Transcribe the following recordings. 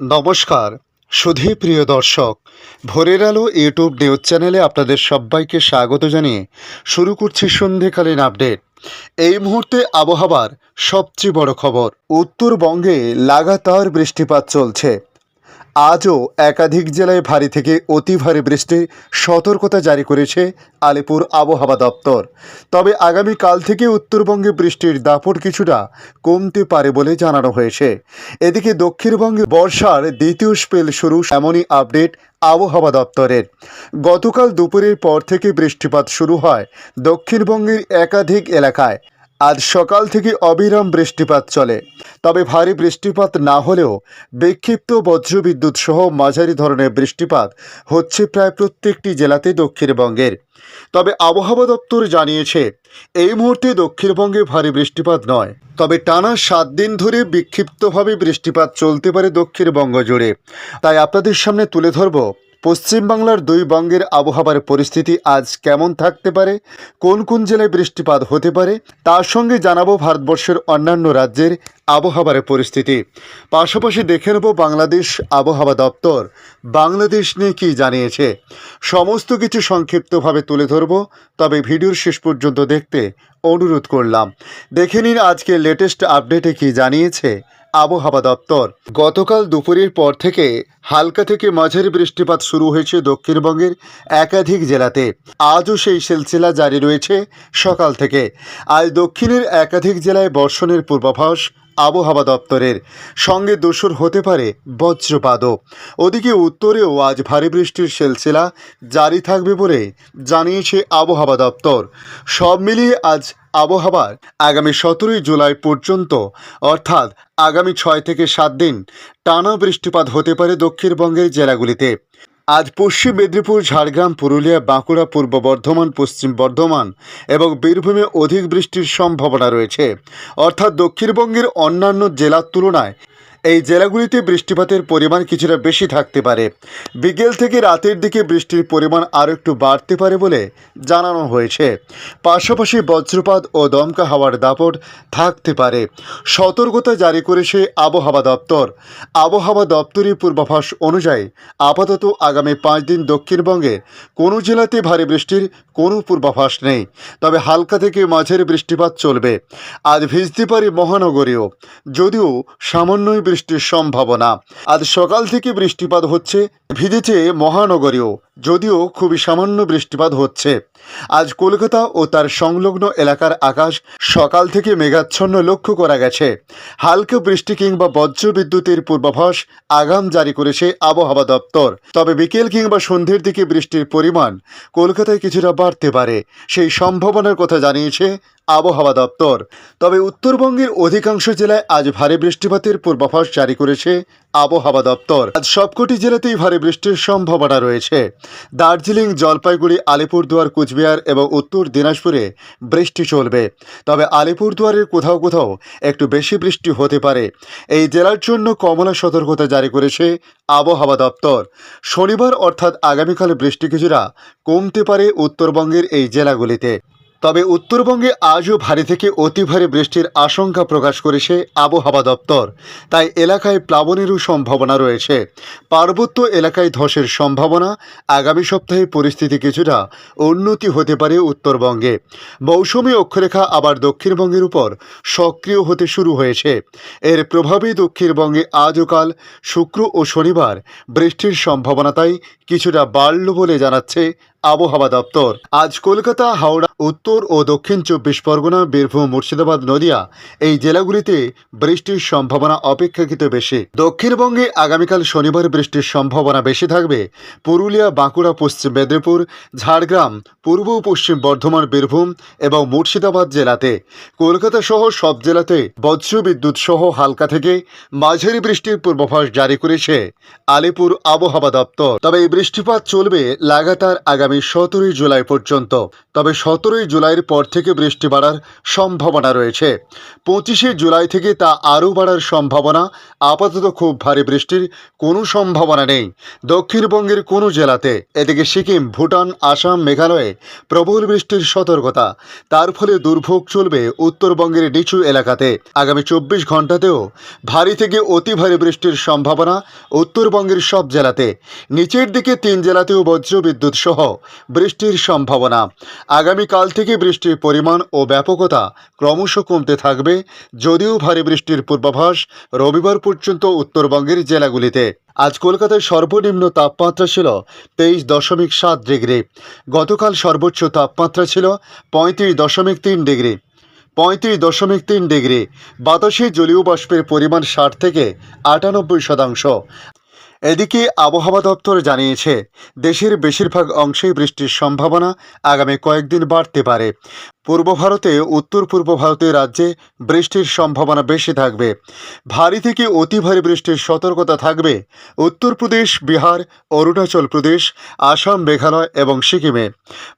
নমস্কার। সুধী প্রিয় দর্শক, ভোরের আলো ইউটিউব নিউজ চ্যানেলে আপনাদের সবাইকে স্বাগত জানিয়ে শুরু করছি সন্ধেকালীন আপডেট। এই মুহূর্তে আবহাওয়ার সবচেয়ে বড় খবর, উত্তরবঙ্গে লাগাতার বৃষ্টিপাত চলছে। আজও একাধিক জেলায় ভারী থেকে অতি ভারী বৃষ্টির সতর্কতা জারি করেছে আলিপুর আবহাওয়া দপ্তর। তবে আগামীকাল থেকে উত্তরবঙ্গে বৃষ্টির দাপট কিছুটা কমতে পারে বলে জানানো হয়েছে। এদিকে দক্ষিণবঙ্গে বর্ষার দ্বিতীয় স্পেল শুরু, এমনই আপডেট আবহাওয়া দপ্তরের। গতকাল দুপুরের পর থেকে বৃষ্টিপাত শুরু হয় দক্ষিণবঙ্গের একাধিক এলাকায়। আজ সকাল থেকে অবিরাম বৃষ্টিপাত চলে। তবে ভারী বৃষ্টিপাত না হলেও বিক্ষিপ্ত বজ্রবিদ্যুৎ সহ মাঝারি ধরনের বৃষ্টিপাত হচ্ছে প্রায় প্রত্যেকটি জেলাতে দক্ষিণবঙ্গের। তবে আবহাওয়া দপ্তর জানিয়েছে, এই মুহূর্তে দক্ষিণবঙ্গে ভারী বৃষ্টিপাত নয়। তবে টানা সাত দিন ধরে বিক্ষিপ্তভাবে বৃষ্টিপাত চলতে পারে দক্ষিণবঙ্গ জুড়ে। তাই আপনাদের সামনে তুলে ধরব পশ্চিমবাংলার দুই বঙ্গের আবহাওয়ার পরিস্থিতি আজ কেমন থাকতে পারে? কোন কোন জেলায় বৃষ্টিপাত হতে পারে? তার সঙ্গে জানাব ভারতবর্ষের অন্যান্য রাজ্যের আবহাওয়ার পরিস্থিতি। পাশাপাশি দেখে নেব বাংলাদেশ আবহাওয়া দপ্তর। বাংলাদেশ নিয়ে কী জানিয়েছে? সমস্ত কিছু সংক্ষিপ্তভাবে তুলে ধরব, তবে ভিডিওর শেষ পর্যন্ত দেখতে অনুরোধ করলাম। দেখে নিন আজকে লেটেস্ট আপডেটে কি জানিয়েছে আবহাওয়া দপ্তর। গতকাল দুপুরের পর থেকে হালকা থেকে মাঝারি বৃষ্টিপাত শুরু হয়েছে দক্ষিণবঙ্গের একাধিক জেলাতে। আজও সেই সিলসিলা জারি রয়েছে সকাল থেকে। আজ দক্ষিণের একাধিক জেলায় বর্ষণের পূর্বাভাস আবহাওয়া দপ্তরের। সঙ্গে দোষর হতে পারে বজ্রপাতও। ওদিকে উত্তরেও আজ ভারী বৃষ্টির সিলসিলা জারি থাকবে বলে জানিয়েছে আবহাওয়া দপ্তর। সব মিলিয়ে আজ আবহাওয়ার আগামী সতেরোই জুলাই পর্যন্ত, অর্থাৎ আগামী ছয় থেকে সাত দিন, টানা বৃষ্টিপাত হতে পারে দক্ষিণবঙ্গের জেলাগুলিতে। আজ পশ্চিম মেদিনীপুর, ঝাড়গ্রাম, পুরুলিয়া, বাঁকুড়া, পূর্ব বর্ধমান, পশ্চিম বর্ধমান এবং বীরভূমে অধিক বৃষ্টির সম্ভাবনা রয়েছে। অর্থাৎ দক্ষিণবঙ্গের অন্যান্য জেলার তুলনায় এই জেলাগুলিতে বৃষ্টিপাতের পরিমাণ কিছুটা বেশি থাকতে পারে। বিকেল থেকে রাতের দিকে বৃষ্টির পরিমাণ আরও একটু বাড়তে পারে বলে জানানো হয়েছে। পাশাপাশি বজ্রপাত ও দমকা হাওয়ার দাপট থাকতে পারে। সতর্কতা জারি করেছে আবহাওয়া দপ্তর। আবহাওয়া দপ্তরের পূর্বাভাস অনুযায়ী আপাতত আগামী পাঁচ দিন দক্ষিণবঙ্গের কোনো জেলাতে ভারী বৃষ্টির কোনো পূর্বাভাস নেই। তবে হালকা থেকে মাঝের বৃষ্টিপাত চলবে। আজ ভিজতে পারে মহানগরীও। যদিও সামান্যই বৃষ্টির সম্ভাবনা। আজ সকাল থেকে বৃষ্টিপাত হচ্ছে, ভিজেছে মহানগরীও, যদিও খুবই সামান্য বৃষ্টিপাত হচ্ছে। আজ কলকাতা ও তার সংলগ্ন এলাকার আকাশ সকাল থেকে মেঘাচ্ছন্ন লক্ষ্য করা গেছে। হালকা বৃষ্টি কিংবা বজ্রবিদ্যুতের পূর্বাভাস আগাম জারি করেছে আবহাওয়া দপ্তর। তবে বিকেল কিংবা সন্ধ্যের দিকে বৃষ্টির পরিমাণ কলকাতায় কিছুটা বাড়তে পারে, সেই সম্ভাবনার কথা জানিয়েছে আবহাওয়া দপ্তর। তবে উত্তরবঙ্গের অধিকাংশ জেলায় আজ ভারী বৃষ্টিপাতের পূর্বাভাস জারি করেছে আবহাওয়া দপ্তর। আজ সবকটি জেলাতেই ভারী বৃষ্টির সম্ভাবনা রয়েছে। দার্জিলিং, জলপাইগুড়ি, আলিপুরদুয়ার, কুচবিহার এবং উত্তর দিনাজপুরে বৃষ্টি চলবে। তবে আলিপুরদুয়ারের কোথাও কোথাও একটু বেশি বৃষ্টি হতে পারে। এই জেলার জন্য কমলা সতর্কতা জারি করেছে আবহাওয়া দপ্তর। শনিবার অর্থাৎ আগামীকাল বৃষ্টি কিছুটা কমতে পারে উত্তরবঙ্গের এই জেলাগুলিতে। তবে উত্তরবঙ্গে আজও ভারী থেকে অতি ভারী বৃষ্টির আশঙ্কা প্রকাশ করেছে আবহাওয়া দপ্তর। তাই এলাকায় প্লাবনেরও সম্ভাবনা রয়েছে। পার্বত্য এলাকায় ধসের সম্ভাবনা, আগামী সপ্তাহে পরিস্থিতি কিছুটা উন্নতি হতে পারে উত্তরবঙ্গে। মৌসুমি অক্ষরেখা আবার দক্ষিণবঙ্গের উপর সক্রিয় হতে শুরু হয়েছে। এর প্রভাবে দক্ষিণবঙ্গে আজ ও কাল শুক্র ও শনিবার বৃষ্টির সম্ভাবনা তাই কিছুটা বাড়ল বলে জানাচ্ছে আবহাওয়া দপ্তর। আজ কলকাতা, হাওড়া, উত্তর ও দক্ষিণ চব্বিশ পরগনা, বীরভূম, মুর্শিদাবাদ, নদিয়া এই জেলাগুলিতে বৃষ্টির সম্ভাবনা অপেক্ষাকৃত বেশি। দক্ষিণবঙ্গে আগামীকাল শনিবার বৃষ্টির সম্ভাবনা বেশি থাকবে। পুরুলিয়া, বাঁকুড়া, পশ্চিম মেদিনীপুর, ঝাড়গ্রাম, পূর্ব ও পশ্চিম বর্ধমান, বীরভূম এবং মুর্শিদাবাদ জেলাতে। কলকাতা সহ সব জেলাতে বজ্রবিদ্যুৎ সহ হালকা থেকে মাঝারি বৃষ্টির পূর্বাভাস জারি করেছে আলিপুর আবহাওয়া দপ্তর। তবে এই বৃষ্টিপাত চলবে লাগাতার আগামী আগামী সতেরোই জুলাই পর্যন্ত, তবে সতেরোই জুলাইয়ের পর থেকে বৃষ্টি বাড়ার সম্ভাবনা রয়েছে। পঁচিশে জুলাই থেকে তা আরও বাড়ার সম্ভাবনা, আপাতত খুব ভারী বৃষ্টির কোনো সম্ভাবনা নেই। দক্ষিণবঙ্গের কোনো জেলাতে, এদিকে সিকিম, ভুটান, আসাম, মেঘালয়ে প্রবল বৃষ্টির সতর্কতা। তার ফলে দুর্ভোগ চলবে উত্তরবঙ্গের নিচু এলাকাতে। আগামী চব্বিশ ঘন্টাতেও ভারী থেকে অতি ভারী বৃষ্টির সম্ভাবনা উত্তরবঙ্গের সব জেলাতে। নিচের দিকে তিন জেলাতেও বজ্রবিদ্যুৎ সহ বৃষ্টির সম্ভাবনা। আগামীকাল থেকে বৃষ্টির পরিমাণ ও ব্যাপকতা ক্রমশ কমতে থাকবে, যদিও ভারী বৃষ্টির পূর্বাভাস রবিবার পর্যন্ত উত্তরবঙ্গের জেলাগুলিতে। আজ কলকাতায় সর্বনিম্ন তাপমাত্রা ছিল তেইশ দশমিক সাত ডিগ্রি। গতকাল সর্বোচ্চ তাপমাত্রা ছিল পঁয়ত্রিশ দশমিক তিন ডিগ্রি। পঁয়ত্রিশ দশমিক তিন ডিগ্রি। বাতাসে জলীয় বাষ্পের পরিমাণ ষাট থেকে আটানব্বই শতাংশ। এদিকে আবহাওয়া দপ্তর জানিয়েছে দেশের বেশিরভাগ অংশেই বৃষ্টির সম্ভাবনা আগামী কয়েকদিন বাড়তে পারে। পূর্ব ভারতে উত্তর পূর্ব ভারতের রাজ্যে বৃষ্টির সম্ভাবনা বেশি থাকবে। ভারী থেকে অতি ভারী বৃষ্টির সতর্কতা থাকবে উত্তরপ্রদেশ, বিহার, অরুণাচল প্রদেশ, আসাম, মেঘালয় এবং সিকিমে।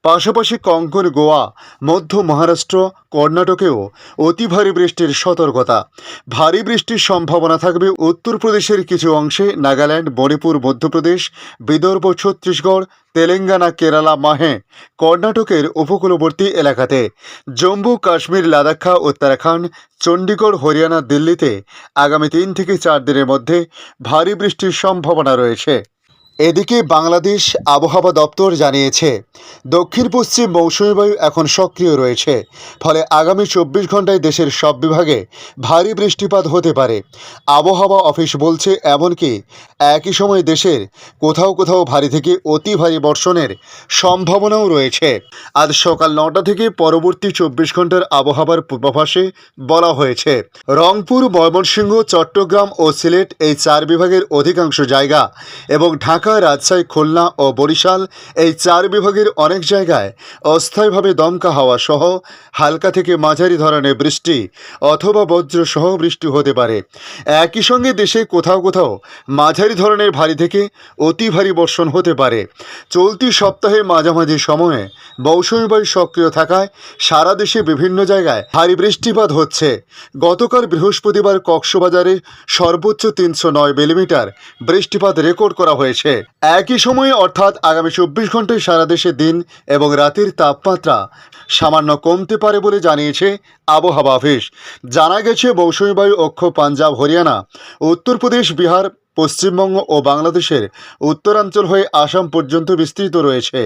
পাশাপাশি কঙ্কন, গোয়া, মধ্য মহারাষ্ট্র, কর্ণাটকেও অতি ভারী বৃষ্টির সতর্কতা। ভারী বৃষ্টির সম্ভাবনা থাকবে উত্তরপ্রদেশের কিছু অংশে, নাগাল্যান্ড, মণিপুর, মধ্যপ্রদেশ, বিদর্ভ, ছত্তিশগড় তেলেঙ্গানা, কেরালা, মাহে, কর্ণাটকের উপকূলবর্তী এলাকাতে। জম্মু, কাশ্মীর, লাদাখা, উত্তরাখণ্ড, চণ্ডীগড়, হরিয়ানা, দিল্লিতে আগামী তিন থেকে চার দিনের মধ্যে ভারী বৃষ্টির সম্ভাবনা রয়েছে। এদিকে বাংলাদেশ আবহাওয়া দপ্তর জানিয়েছে দক্ষিণ পশ্চিম মৌসুমী বায়ু এখন সক্রিয় রয়েছে, ফলে আগামী চব্বিশ ঘন্টায় দেশের সব বিভাগে ভারী বৃষ্টিপাত হতে পারে। আবহাওয়া অফিস বলছে, এমনকি একই সময় দেশের কোথাও কোথাও ভারী থেকে অতি ভারী বর্ষণের সম্ভাবনাও রয়েছে। আজ সকাল নটা থেকে পরবর্তী চব্বিশ ঘণ্টার আবহাওয়ার পূর্বাভাসে বলা হয়েছে, রংপুর, ময়মনসিংহ, চট্টগ্রাম ও সিলেট এই চার বিভাগের অধিকাংশ জায়গা এবং ঢাকা রাজশাহী, খুলনা ও বরিশাল এই চার বিভাগের অনেক জায়গায় অস্থায়ীভাবে দমকা হাওয়া সহ হালকা থেকে মাঝারি ধরনের বৃষ্টি অথবা বজ্র সহ বৃষ্টি হতে পারে। একই সঙ্গে দেশে কোথাও কোথাও মাঝারি ধরনের ভারী থেকে অতি ভারী বর্ষণ হতে পারে। চলতি সপ্তাহে মাঝামাঝি সময়ে মৌসুমী বায়ু সক্রিয় থাকায় সারা দেশে বিভিন্ন জায়গায় ভারী বৃষ্টিপাত হচ্ছে। গতকাল বৃহস্পতিবার কক্সবাজারে সর্বোচ্চ তিনশো নয় মিলিমিটার বৃষ্টিপাত রেকর্ড করা হয়েছে। একই সময়ে অর্থাৎ আগামী চব্বিশ ঘন্টায় সারা দেশে দিন এবং রাতের তাপমাত্রা সামান্য কমতে পারে বলে জানিয়েছে আবহাওয়া অফিস। জানা গেছে, মৌসুমী বায়ু অক্ষ পাঞ্জাব, হরিয়ানা, উত্তরপ্রদেশ, বিহার পশ্চিমবঙ্গ ও বাংলাদেশের উত্তরাঞ্চল হয়ে আসাম পর্যন্ত বিস্তৃত রয়েছে।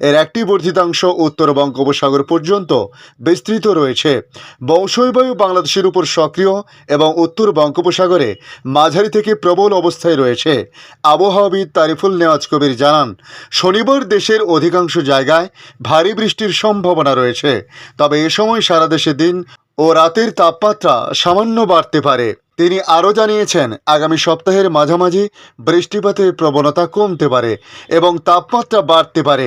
এর একটি বর্ধিতাংশ উত্তর বঙ্গোপসাগর পর্যন্ত বিস্তৃত রয়েছে। মৌসুমী বায়ু বাংলাদেশের উপর সক্রিয় এবং উত্তর বঙ্গোপসাগরে মাঝারি থেকে প্রবল অবস্থায় রয়েছে। আবহাওয়াবিদ তারিফুল নেওয়াজ কবির জানান, শনিবার দেশের অধিকাংশ জায়গায় ভারী বৃষ্টির সম্ভাবনা রয়েছে। তবে এ সময় সারা দেশে দিন ও রাতের তাপমাত্রা সামান্য বাড়তে পারে। তিনি আরও জানিয়েছেন আগামী সপ্তাহের মাঝামাঝি বৃষ্টিপাতের প্রবণতা কমতে পারে এবং তাপমাত্রা বাড়তে পারে।